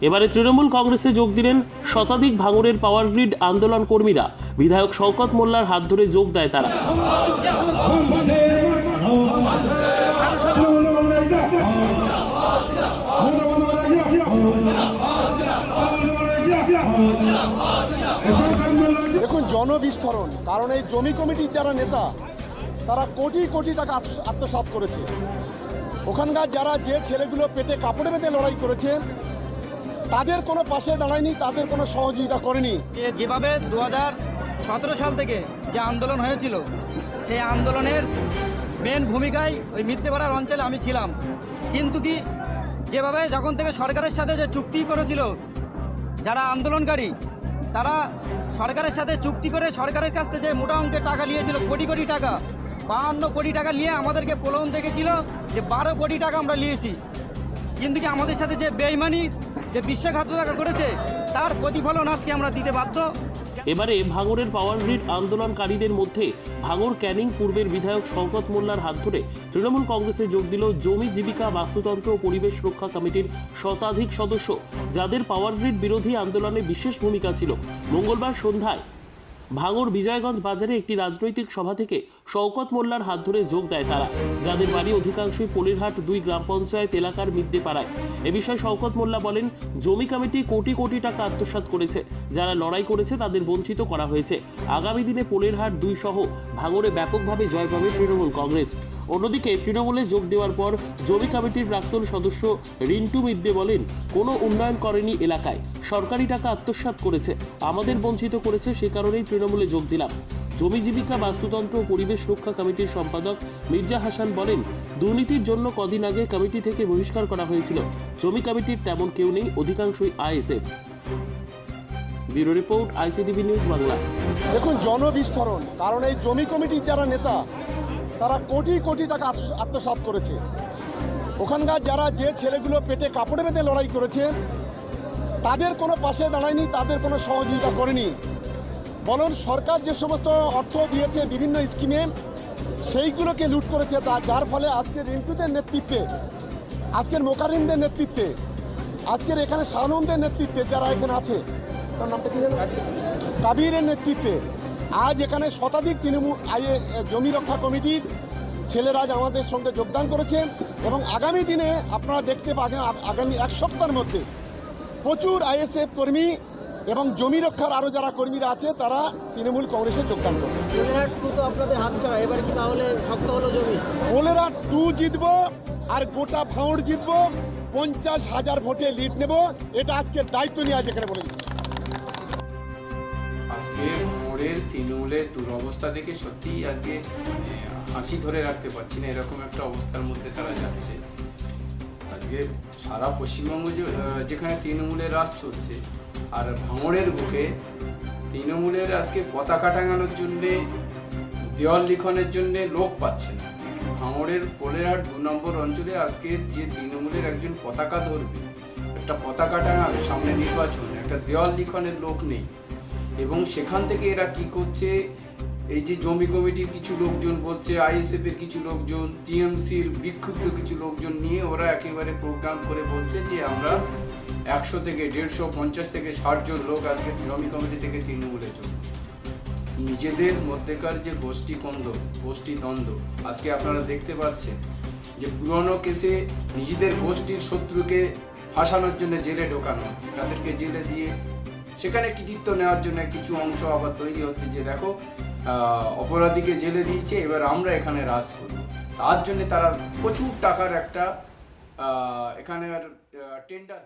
এবারে তৃণমূল কংগ্রেসে যোগ দিলেন শতাধিক ভাঙড়ের পাওয়ার গ্রিড আন্দোলন কর্মীরা। বিধায়ক শওকত মোল্লার হাত ধরে যোগ দেয় তারা। দেখুন, জনবিস্ফোরণ, কারণ এই জমি কমিটির যারা নেতা, তারা কোটি কোটি টাকা আত্ম- আত্মসাৎ করেছে। ওখানকার যারা যে ছেলেগুলো পেটে কাপড়ে বেঁধে লড়াই করেছে, তাদের কোনো পাশে দাঁড়ায়নি, তাদের কোনো সহযোগিতা করেনি। যেভাবে দু সতেরো সাল থেকে যে আন্দোলন হয়েছিল, সেই আন্দোলনের মেন ভূমিকায় ওই মিথ্যেপাড়ার অঞ্চলে আমি ছিলাম। কিন্তু কি যেভাবে যখন থেকে সরকারের সাথে যে চুক্তি করেছিল, যারা আন্দোলনকারী, তারা সরকারের সাথে চুক্তি করে সরকারের কাছ থেকে যে মোটা অঙ্কের টাকা নিয়েছিল, কোটি কোটি টাকা। বাহান্ন কোটি টাকা নিয়ে আমাদেরকে প্রলোভন দেখেছিল যে বারো কোটি টাকা আমরা নিয়েছি। কিন্তু কি আমাদের সাথে যে বেইমানি, যে বিশ্বাসঘাতকতা করেছে তার প্রতিফলন আজকে আমরা দিতে বাধ্য? এবারে ভাঙড়ের পাওয়ার গ্রিড আন্দোলনকারীদের মধ্যে ভাঙড় ক্যানিং পূর্বের বিধায়ক শওকত মোল্লার হাত ধরে তৃণমূল কংগ্রেসে যোগ দিল জমি, জীবিকা, বাস্তুতন্ত্র ও পরিবেশ রক্ষা কমিটির শতাধিক সদস্য, যাদের পাওয়ার গ্রিড বিরোধী আন্দোলনে বিশেষ ভূমিকা ছিল। মঙ্গলবার সন্ধ্যায় ভাঙড় বিজয়গঞ্জ বাজারে একটি রাজনৈতিক সভা থেকে শওকত মোল্লার হাত ধরে যোগ দেয় তারা। যাদের বাড়ি অধিকাংশই পলিরহাট দুই গ্রাম পঞ্চায়েত এলাকার মিদ্যে পাড়ায়। এ বিষয়ে শওকত মোল্লা বলেন, জমি কমিটি কোটি কোটি টাকা আত্মসাত করেছে। যারা লড়াই করেছে তাদের বঞ্চিত করা হয়েছে। আগামী দিনে পোলেরহাট দুই সহ ভাঙরে ব্যাপকভাবে জয় পাবে তৃণমূল কংগ্রেস। অন্যদিকে তৃণমূলে যোগ দেওয়ার পর জমি কমিটির প্রাক্তন সদস্য রিন্টু মিদ্দে বলেন, কোনো উন্নয়ন করেনি এলাকায়। সরকারি টাকা আত্মসাৎ করেছে। আমাদের বঞ্চিত করেছে, সে কারণেই তৃণমূলে যোগ দিলাম। জমি জীবিকা, বাস্তুতন্ত্র ও পরিবেশ রক্ষা কমিটির সম্পাদক মির্জা হাসান বলেন, দুর্নীতির জন্য কদিন আগে কমিটি থেকে বহিষ্কার করা হয়েছিল। জমি কমিটির তেমন কেউ নেই, অধিকাংশই ISF. Bureau report, ICTV news Bangla. দেখুন, জনবিস্ফোরণ। কারণ এই জমি কমিটির যারা নেতা তারা কোটি কোটি টাকা আত্ম- আত্মসাৎ করেছে। ওখানকার যারা যে ছেলেগুলো পেটে কাপড়ে বেঁধে লড়াই করেছে, তাদের কোনো পাশে দাঁড়ায়নি, তাদের কোনো সহযোগিতা করেনি। বরং সরকার যে সমস্ত অর্থ দিয়েছে বিভিন্ন স্কিমে, সেইগুলোকে লুট করেছে তা, যার ফলে আজকে রিন্টুদের নেতৃত্বে, আজকের মোকারিমদের নেতৃত্বে, আজকের এখানে শাহনুমদের নেতৃত্বে যারা এখানে আছে, তার নামটা কি কাবিরের নেতৃত্বে। আজ এখানে শতাধিক তৃণমূল আইএ জমি রক্ষা কমিটির ছেলেরা আজ আমাদের সঙ্গে যোগদান করেছে এবং আগামী দিনে আপনারা দেখতে পাবেন আগামী এক সপ্তাহের মধ্যে প্রচুর আইএসএফ কর্মী এবং জমি রক্ষার আরও যারা কর্মীরা আছে তারা তৃণমূল কংগ্রেসে যোগদান করবে। জমিহাট টু তো আপনাদের হাত ছাড়া এবার কি তাহলে শক্ত হলো জমি? বোলেরা টু জিতবো আর গোটা ভাঁড় জিতব পঞ্চাশ হাজার ভোটে লিড নেব এটা আজকে দায়িত্ব নিয়ে আজ এখানে বলে দিচ্ছি। মোড়ের তৃণমূলের দুরবস্থা দেখে সত্যিই আজকে মানে হাসি ধরে রাখতে পারছি না এরকম একটা অবস্থার মধ্যে তারা যাচ্ছে। আজকে সারা পশ্চিমবঙ্গ যেখানে তৃণমূলের রাজ চলছে, আর ভাঙড়ের বুকে তৃণমূলের আজকে পতাকা টাঙানোর জন্যে, দেওয়াল লিখনের জন্যে লোক পাচ্ছে না। ভাঙড়ের পোলেরহাট দু নম্বর অঞ্চলে আজকে যে তৃণমূলের একজন পতাকা ধরবে, একটা পতাকা টাঙাবে সামনে নির্বাচন, একটা দেওয়াল লিখনের লোক নেই। এবং সেখান থেকে এরা কি করছে? এই যে জমি কমিটির কিছু লোকজন বলছে আইএসএফ এর কিছু লোকজন টিএমসির বিক্ষুব্ধ কিছু লোকজন নিয়ে ওরা একেবারে প্রোগ্রাম করে বলছে যে আমরা একশো থেকে দেড়শো, পঞ্চাশ থেকে ষাট জন লোক আজকে জমি কমিটি থেকে তৃণমূলে যোগ নিজেদের মধ্যেকার যে গোষ্ঠী কন্দ, গোষ্ঠী দ্বন্দ্ব, আজকে আপনারা দেখতে পাচ্ছেন যে পুরনো কেসে নিজেদের গোষ্ঠীর শত্রুকে ফাঁসানোর জন্য জেলে ঢোকানো তাদেরকে জেলে দিয়ে সেখানে কৃতিত্ব নেওয়ার জন্য কিছু অংশ আবার তৈরি হচ্ছে যে দেখো অপরাধীকে জেলে দিয়েছে, এবার আমরা এখানে রাজ করি তার জন্য তারা প্রচুর টাকার একটা এখানে এখানে টেন্ডার